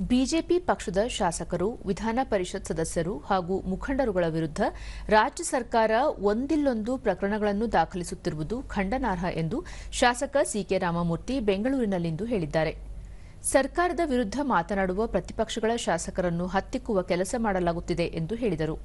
BJP ಪಕ್ಷದ ಶಾಸಕರು, ವಿಧಾನ ಪರಿಷತ್ ಸದಸ್ಯರು ಹಾಗೂ ಮುಖಂಡರುಗಳ ವಿರುದ್ಧ ರಾಜ್ಯ ಸರ್ಕಾರ ಒಂದಿಲ್ಲೊಂದು ಪ್ರಕರಣಗಳನ್ನು ದಾಖಲಿಸುತ್ತಿರುವುದು ಖಂಡನಾರ್ಹ ಎಂದು ಶಾಸಕ ಸಿಕೆ ರಾಮಮೂರ್ತಿ ಬೆಂಗಳೂರಿನಲ್ಲಿಂದು ಹೇಳಿದ್ದಾರೆ. ಸರ್ಕಾರದ ವಿರುದ್ಧ ಮಾತನಾಡುವ ಪ್ರತಿಪಕ್ಷಗಳ ಶಾಸಕರನ್ನು ಹತ್ತಿಕ್ಕುವ ಕೆಲಸ ಮಾಡಲಾಗುತ್ತಿದೆ ಎಂದು ಹೇಳಿದರು.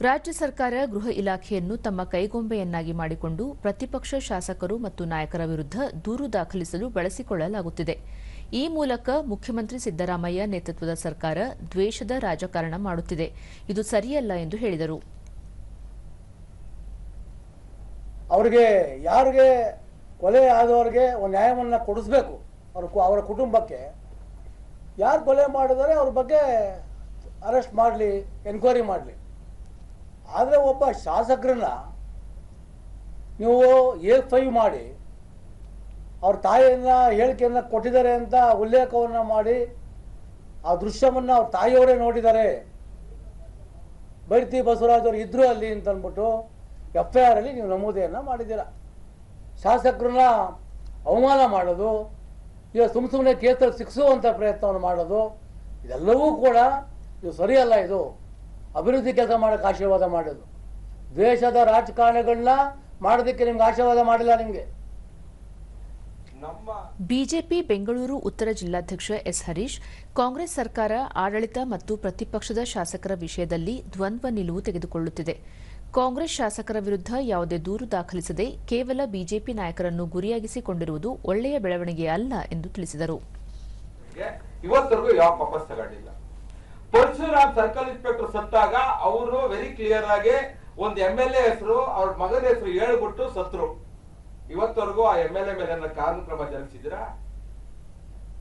ರಾಜ್ಯ ಸರ್ಕಾರ ಗೃಹ ಇಲಾಖೆಯನ್ನು ತಮ್ಮ ಕೈಗೊಂಬೆಯನ್ನಾಗಿ ಮಾಡಿಕೊಂಡು ಪ್ರತಿಪಕ್ಷ ಶಾಸಕರು ಮತ್ತು ನಾಯಕರ ವಿರುದ್ಧ ದೂರು ದಾಖಲಿಸಲು ಬಳಸಿಕೊಳ್ಳಲಾಗುತ್ತಿದೆ. ಈ ಮೂಲಕ ಮುಖ್ಯಮಂತ್ರಿ ಸಿದ್ದರಾಮಯ್ಯ ನೇತೃತ್ವದ ಸರ್ಕಾರ ದ್ವೇಷದ ರಾಜಕಾರಣ ಮಾಡುತ್ತಿದೆ. ಇದು ಸರಿಯಲ್ಲ ಎಂದು ಹೇಳಿದರು. ಅವರಿಗೆ, ಯಾರಿಗೆ ಕೊಲೆ ಆದವ್ರಿಗೆ ಒಂದು ನ್ಯಾಯವನ್ನು ಕೊಡಿಸ್ಬೇಕು. ಅವ್ರ ಅವರ ಕುಟುಂಬಕ್ಕೆ. ಯಾರು ಕೊಲೆ ಮಾಡಿದರೆ ಅವ್ರ ಬಗ್ಗೆ ಅರೆಸ್ಟ್ ಮಾಡಲಿ, ಎನ್ಕ್ವೈರಿ ಮಾಡಲಿ. ಆದರೆ ಒಬ್ಬ ಶಾಸಕರನ್ನ ನೀವು ಎ ಫೈವ್ ಮಾಡಿ ಅವ್ರ ತಾಯಿಯನ್ನ ಹೇಳಿಕೆಯನ್ನು ಕೊಟ್ಟಿದ್ದಾರೆ ಅಂತ ಉಲ್ಲೇಖವನ್ನು ಮಾಡಿ ಆ ದೃಶ್ಯವನ್ನು ಅವ್ರ ತಾಯಿಯವರೇ ನೋಡಿದ್ದಾರೆ. ಬೈರ್ತಿ ಬಸವರಾಜ್ ಅವರು ಇದ್ರು ಅಲ್ಲಿ ಅಂತ ಅಂದ್ಬಿಟ್ಟು ಎಫ್ ಐ ಆರ್ ಅಲ್ಲಿ ನೀವು ನಮೂದೆಯನ್ನು ಮಾಡಿದ್ದೀರ. ಶಾಸಕರನ್ನ ಅವಮಾನ ಮಾಡೋದು ಈಗ ಸುಮ್ಮ ಸುಮ್ಮನೆ ಕೇಸಲ್ಲಿ ಸಿಕ್ಸುವಂತ ಪ್ರಯತ್ನವನ್ನು ಮಾಡೋದು, ಇದೆಲ್ಲವೂ ಕೂಡ ಇದು ಸರಿಯಲ್ಲ ಇದು. ಅಭಿವೃದ್ಧಿ ಕೆಲಸ ಮಾಡೋಕ್ಕೆ ಆಶೀರ್ವಾದ ಮಾಡೋದು. ದ್ವೇಷದ ರಾಜಕಾರಣಗಳನ್ನ ಮಾಡೋದಕ್ಕೆ ನಿಮ್ಗೆ ಆಶೀರ್ವಾದ ಮಾಡಿಲ್ಲ ನಿಮಗೆ. ಬಿಜೆಪಿ ಬೆಂಗಳೂರು ಉತ್ತರ ಜಿಲ್ಲಾಧ್ಯಕ್ಷ ಎಸ್ ಹರೀಶ್ ಕಾಂಗ್ರೆಸ್ ಸರ್ಕಾರ ಆಡಳಿತ ಮತ್ತು ಪ್ರತಿಪಕ್ಷದ ಶಾಸಕರ ವಿಷಯದಲ್ಲಿ ದ್ವಂದ್ವ ನಿಲುವು ತೆಗೆದುಕೊಳ್ಳುತ್ತಿದೆ. ಕಾಂಗ್ರೆಸ್ ಶಾಸಕರ ವಿರುದ್ಧ ಯಾವುದೇ ದೂರು ದಾಖಲಿಸದೆ ಕೇವಲ ಬಿಜೆಪಿ ನಾಯಕರನ್ನು ಗುರಿಯಾಗಿಸಿಕೊಂಡಿರುವುದು ಒಳ್ಳೆಯ ಬೆಳವಣಿಗೆ ಅಲ್ಲ ಎಂದು ತಿಳಿಸಿದರು. ಪರಶುರಾಮ್ ಸರ್ಕಲ್ ಇನ್ಸ್ಪೆಕ್ಟರ್ ಸತ್ತಾಗ ಅವರು ವೆರಿ ಕ್ಲಿಯರ್ ಆಗಿ ಒಂದು ಎಂ ಎಲ್ ಎ ಹೆಸರು ಅವ್ರ ಮಗನ ಹೆಸರು ಹೇಳ್ಬಿಟ್ಟು ಸತ್ರು. ಇವತ್ತವರೆಗೂ ಆ ಎಂ ಎಲ್ ಎ ಮೇಲೆ ಕಾನೂನು ಕ್ರಮ ಜರುಗಿಸಿದ್ದೀರಾ?